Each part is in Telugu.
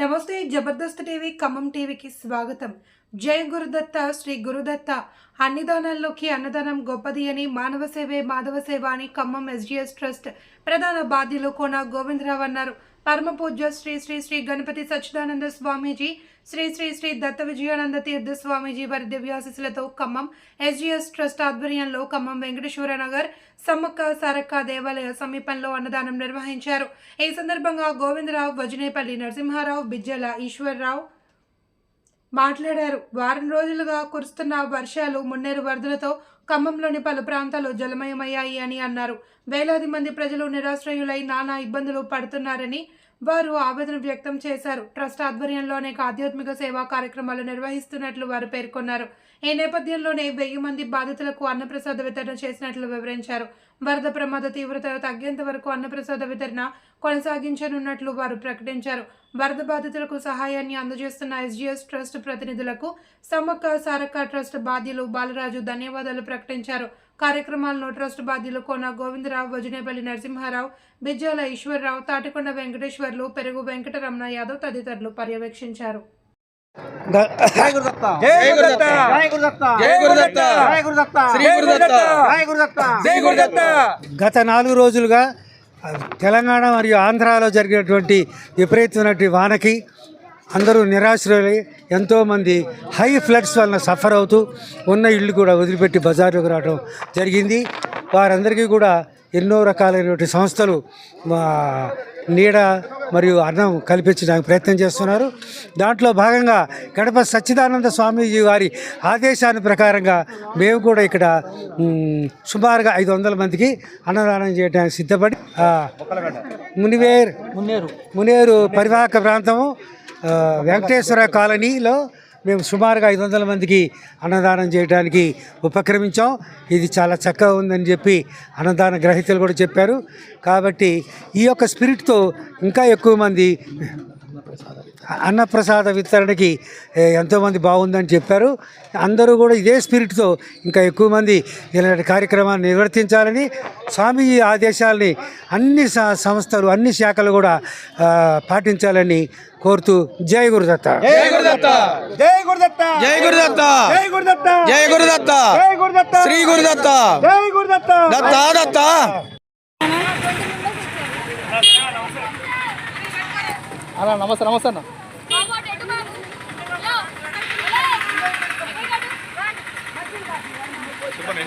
నమస్తే జబర్దస్త్ టీవీ ఖమ్మం టీవీకి స్వాగతం. జై గురుదత్త శ్రీ గురుదత్త. అన్ని దానాల్లోకి అన్నదానం గొప్పది అని మానవ సేవే మాధవ సేవ అని ఖమ్మం ఎస్జిఎస్ ట్రస్ట్ ప్రధాన బాధ్యులు కోన గోవిందరావు అన్నారు. పరమ పూజ్య శ్రీ శ్రీ శ్రీ గణపతి సచ్చిదానంద స్వామీజీ శ్రీ శ్రీ శ్రీ దత్త విజయానంద తీర్థ స్వామీజీ వారి దివ్యాశిసులతో ఖమ్మం ఎస్జిఎస్ ట్రస్ట్ ఆధ్వర్యంలో ఖమ్మం వెంకటేశ్వర నగర్ సమ్మక్క సారక్క దేవాలయ సమీపంలో అన్నదానం నిర్వహించారు. ఈ సందర్భంగా గోవిందరావు వజనేపల్లి నరసింహారావు బిజ్జల ఈశ్వర్రావు మాట్లాడారు. వారం రోజులుగా కురుస్తున్న వర్షాలు మున్నేరు వరదలతో ఖమ్మంలోని పలు ప్రాంతాలు జలమయమయ్యాయి అని అన్నారు. వేలాది మంది ప్రజలు నిరాశ్రయులై నానా ఇబ్బందులు పడుతున్నారని వారు ఆవేదన వ్యక్తం చేశారు. ట్రస్ట్ ఆధ్వర్యంలో అనేక ఆధ్యాత్మిక సేవా కార్యక్రమాలు నిర్వహిస్తున్నట్లు వారు పేర్కొన్నారు. ఈ నేపథ్యంలోనే వెయ్యి మంది బాధితులకు అన్నప్రసాద వితరణ చేసినట్లు వివరించారు. వరద ప్రమాద తీవ్రత తగ్గేంత వరకు అన్నప్రసాద వితరణ కొనసాగించనున్నట్లు వారు ప్రకటించారు. వరద బాధితులకు సహాయాన్ని అందజేస్తున్న ఎస్జీఎస్ ట్రస్ట్ ప్రతినిధులకు సమ్మక్క సారక్క ట్రస్ట్ బాధ్యులు బాలరాజు ధన్యవాదాలు ప్రకటించారు. కార్యక్రమాలను ట్రస్ట్ బాధ్యులు కోన గోవిందరావు వజనేపల్లి నరసింహారావు బిజ్జాల ఈశ్వరరావు తాటికొండ వెంకటేశ్వర్లు పెరుగు వెంకటరమణ యాదవ్ తదితరులు పర్యవేక్షించారు. జై గురుదత్త. జై గురుదత్త. జై గురుదత్త. జై గురుదత్త. జై గురుదత్త. శ్రీ గురుదత్త. జై గురుదత్త. జై గురుదత్త. గత నాలుగు రోజులుగా తెలంగాణ మరియు ఆంధ్రాలో జరిగినటువంటి విపరీతమైనటువంటి వానకి అందరూ నిరాశ్రయులై ఎంతోమంది హై ఫ్లడ్స్ వలన సఫర్ అవుతూ ఉన్న ఇల్లు కూడా వదిలిపెట్టి బజార్లోకి రావడం జరిగింది. వారందరికీ కూడా ఎన్నో రకాలైనటువంటి సంస్థలు నీడ మరియు అన్నం కల్పించడానికి ప్రయత్నం చేస్తున్నారు. దాంట్లో భాగంగా గణప సచ్చిదానంద స్వామీజీ వారి ఆదేశాన్ని ప్రకారంగా మేము కూడా ఇక్కడ సుమారుగా ఐదు వందల మందికి అన్నదానం చేయడానికి సిద్ధపడి మునివేర్ మున్నేరు. మునేరు పరివాహక ప్రాంతము వెంకటేశ్వర కాలనీలో మేము సుమారుగా ఐదు వందల మందికి అన్నదానం చేయడానికి ఉపక్రమించాం. ఇది చాలా చక్కగా ఉందని చెప్పి అన్నదాన గ్రహీతలు కూడా చెప్పారు. కాబట్టి ఈ యొక్క స్పిరిట్తో ఇంకా ఎక్కువ మంది అన్నప్రసాద వితరణకి ఎంతోమంది బాగుందని చెప్పారు. అందరూ కూడా ఇదే స్పిరిట్తో ఇంకా ఎక్కువ మంది ఇలాంటి కార్యక్రమాన్ని నిర్వర్తించాలని స్వామీజీ ఆదేశాలని అన్ని స- సంస్థలు అన్ని శాఖలు కూడా పాటించాలని కోరుతూ జై గురుదత్త. జై గురుదత్త. జై గురుదత్త. జై గురుదత్త. జై గురుదత్త. జై గురుదత్త. జై గురుదత్త. శ్రీ గురుదత్త. జై గురుదత్త. దత్త దత్త. అలా నమస్తే నమస్తే అన్న.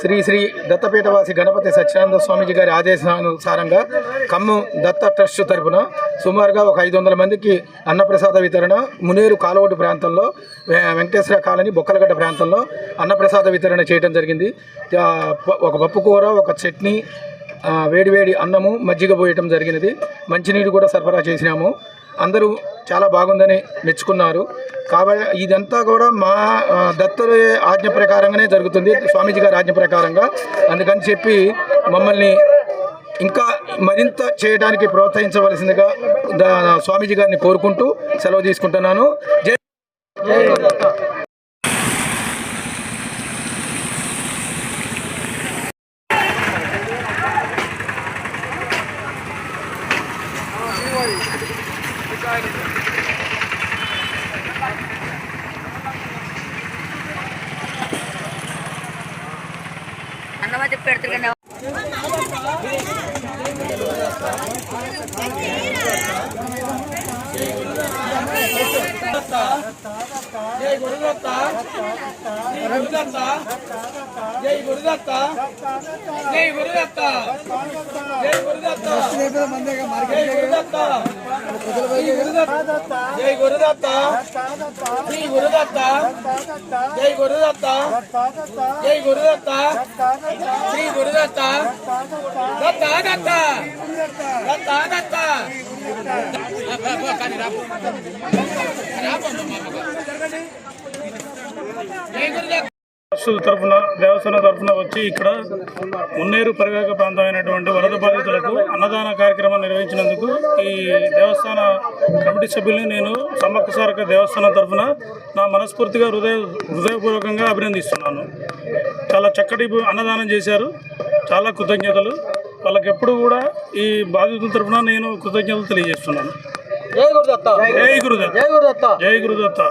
శ్రీ శ్రీ దత్తపీఠవాసి గణపతి సత్యానంద స్వామీజీ గారి ఆదేశానుసారంగా ఖమ్మం దత్త ట్రస్ట్ తరపున సుమారుగా ఒక ఐదు వందల మందికి అన్నప్రసాద వితరణ మునేరు కాలవోటు ప్రాంతంలో వెంకటేశ్వర కాలనీ బొక్కలగడ్డ ప్రాంతంలో అన్నప్రసాద వితరణ చేయడం జరిగింది. ఒక పప్పు కూర ఒక చట్నీ వేడివేడి అన్నము మజ్జిగ పోయటం జరిగినది. మంచినీరు కూడా సరఫరా చేసినాము. అందరూ చాలా బాగుందని మెచ్చుకున్నారు. కాబట్టి ఇదంతా కూడా మా దత్తరు ఆజ్ఞ ప్రకారంగానే జరుగుతుంది. స్వామీజీ గారి ఆజ్ఞ ప్రకారంగా. అందుకని చెప్పి మమ్మల్ని ఇంకా మరింత చేయడానికి ప్రోత్సహించవలసిందిగా దా- స్వామీజీ గారిని కోరుకుంటూ సెలవు తీసుకుంటున్నాను. జై అన్నమా అన్నమతి పెడుతున్నా జై గురుదత్త జై గురుదత్త జై గురుదత్త జై గురుదత్త జై గురుదత్త శ్రీ గురుదత్త జై గురుదత్త జై గురుదత్త శ్రీ గురుదత్త దత్త దత్త దత్త దత్త రాబో రాబో ట్రస్ట్ తరఫున దేవస్థానం తరఫున వచ్చి ఇక్కడ మున్నేరు పరివాహక ప్రాంతమైనటువంటి వరద బాధితులకు అన్నదాన కార్యక్రమం నిర్వహించినందుకు ఈ దేవస్థాన కమిటీ సభ్యుల్ని నేను సమ్మక్క సారక దేవస్థానం తరఫున నా మనస్ఫూర్తిగా హృదయ హృదయపూర్వకంగా అభినందిస్తున్నాను. చాలా చక్కటి అన్నదానం చేశారు. చాలా కృతజ్ఞతలు. వాళ్ళకి ఎప్పుడు కూడా ఈ బాధితుల తరఫున నేను కృతజ్ఞతలు తెలియజేస్తున్నాను. జై గురుదత్త. జై గురుదత్త. జై గురుదత్త. జై గురుదత్త.